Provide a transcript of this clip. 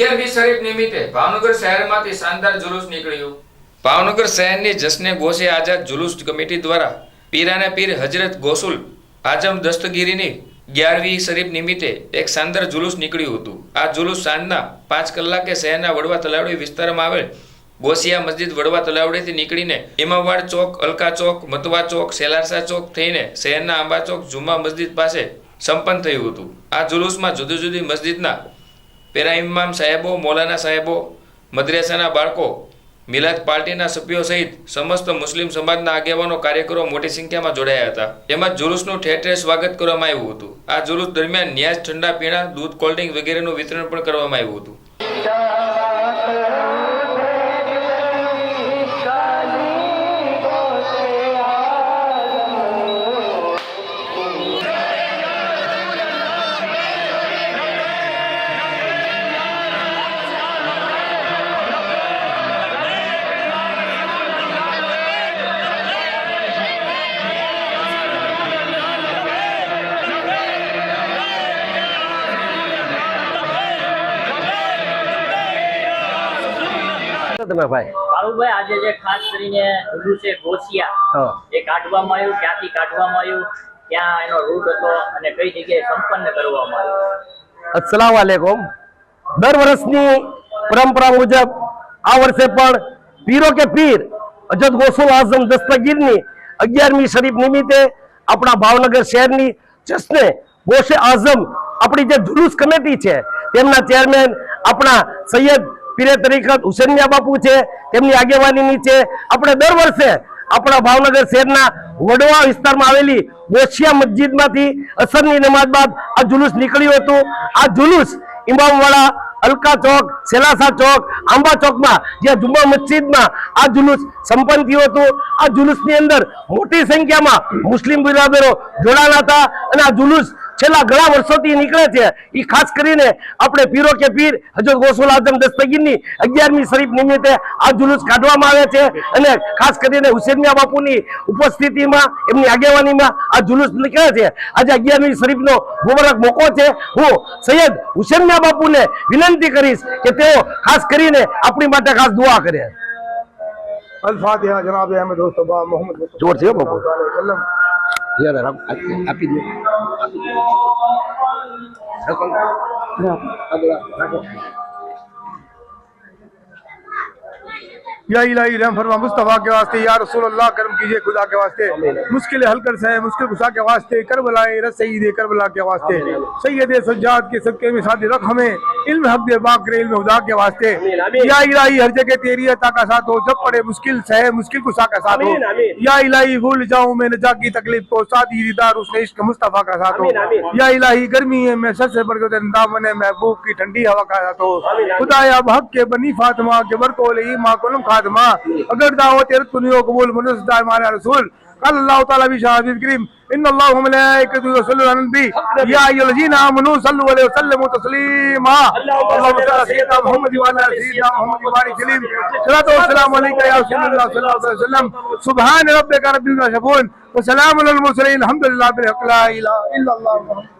અગિયારમી શરીફ નિમિત્તે ભાવનગર શહેરમાંથી શાનદાર જુલુસ નીકળ્યું. ભાવનગર શહેરની જશ્ને ગોસે આઝાદ જુલુસ કમિટી દ્વારા પીરાને પીર હજરત ગોસુલ આઝમ દસ્તગીરીની અગિયારમી શરીફ નિમિત્તે એક શાનદાર જુલુસ નીકળ્યું હતું. આ જુલુસ સાંજના પાંચ કલાકે શહેરના વડવા તલાવડી વિસ્તારમાં આવેલ ગોસિયા મસ્જિદ વડવા તલાવડીથી નીકળીને ઇમામવાડ ચોક, અલકા ચોક, મતવા ચોક, સેલારસા ચોક થઈને શહેરના આંબા ચોક જુમા મસ્જિદ પાસે સંપન્ન થયું હતું. આ જુલુસમાં જુદી જુદી મસ્જિદના પેરા ઇમામ સાહેબો, મૌલાના સાહેબો, મદ્રેસાના બાળકો, મિલાદ પાર્ટીના સભ્યો સહિત સમસ્ત મુસ્લિમ સમાજના આગેવાનો કાર્યકરો મોટી સંખ્યામાં જોડાયા હતા. તેમજ જુલુસનું ઠેર ઠેર સ્વાગત કરવામાં આવ્યું હતું. આ જુલુસ દરમિયાન ન્યાસ ઠંડા પીણા, દૂધ કોલ્ડ્રિંક વગેરેનું વિતરણ પણ કરવામાં આવ્યું હતું. તમે ભાઈ? કાળુભાઈ આજે જે ખાસ કરીને ઊભું છે ગોસિયા એ કાઢવામાં આવ્યું ક્યાંથી કાઢવામાં આવ્યું ક્યાં એનો રૂટ હતો અને કઈ જગ્યાએ સંપન્ન કરવામાં આવ્યું. અસલામ વાલેકુમ દર વર્ષની પરંપરા મુજબ આ વર્ષે પણ પીરો કે પીર અજત ગોસુલ આઝમ દસ્તગીરની અગિયારમી શરીફ નિમિત્તે આપણા ભાવનગર શહેરની ચશ્ને ગોશે આઝમ આપણી જે જુલુસ કમિટી છે તેમના ચેરમેન આપણા સૈયદ પીરે તરીકત હુસેનિયા બાપુ છે, તેમની આગેવાની છે. આપણે દર વર્ષે આપણા ભાવનગર શહેરના વડવા વિસ્તારમાં આવેલી ગોશિયા મસ્જિદમાંથી અસરની નમાજ બાદ આ જુલુસ નીકળ્યું હતું. આ જુલુસ ઇમામવાળા અલકા ચોક, સેલાસા ચોક, આંબા ચોકમાં, જ્યાં જુમ્મા મસ્જિદમાં આ જુલુસ સંપન્ન થયું હતું. આ જુલુસની અંદર મોટી સંખ્યામાં મુસ્લિમ બિરાદરો જોડાયેલા હતા અને આ જુલુસ છેલ્લા ઘણા વર્ષોથી નીકળે છે. એ ખાસ કરીને આપણે પીરો કે પીર હજરત ગોસુલ આઝમ દસ્તગીરની અગિયારમી શરીફ નિમિત્તે આ જુલુસ કાઢવામાં આવે છે અને ખાસ કરીને હુસેનિયા બાપુની ઉપસ્થિતિમાં એમની આગેવાનીમાં આ જુલુસ નીકળે છે. આજે અગિયારમી શરીફનો મુબારક મોકો છે. હું સૈયદ હુસેનિયા બાપુને વિનંતી કરીશ કે તેઓ ખાસ કરીને આપણી માટે ખાસ દુઆ કરે. અહેમદ મુસ્તફા મોહમ્મદ મુસ્તફા જોર છે હો બાપુ. આપી દો રાખો આપી या इलाही रहम फरमा मुस्तफ़ा के वास्ते या रसूल अल्लाह करम कीजिए खुदा के वास्ते। मुश्किल हल कर सहे मुश्किल गुस्सा के वास्ते करबलाए रस सईद करबला के वास्ते। सैयद सज्जाद के सदके में शादी रख हमें इल्म हक दे बाक इल्म हुदा के वास्ते। या इलाही हर जगह तेरी अता का साथ हो जब पड़े मुश्किल सहे मुश्किल गुस्सा का साथ हो। या इलाही भूल जाऊँ मैं नजा की तकलीफ़ को सादी दीदार उसने इश्क मुस्तफ़ा का साथ हो। या इलाही गर्मी है मैं सर से बढ़कर दामन है महबूब की ठंडी हवा का साथ हो। खुदाया अब हक के बनी फातिमा के बरकोल माँ कुलम खातमा خاتمه اگر دعوت يردني قبول من دائم على رسول۔ قال الله تعالى في شهاده الكريم ان الله وملائكته يصلون على النبي يا ايها الذين آمنوا صلوا عليه وسلموا تسليما اللهم صل على سيدنا محمد وعلى سيدنا محمد وبارك محمد صلاه والسلام عليك يا رسول الله صلى الله عليه وسلم۔ سبحان ربك رب العزه وسلام على المرسلين الحمد لله بالحق لا اله الا الله محمد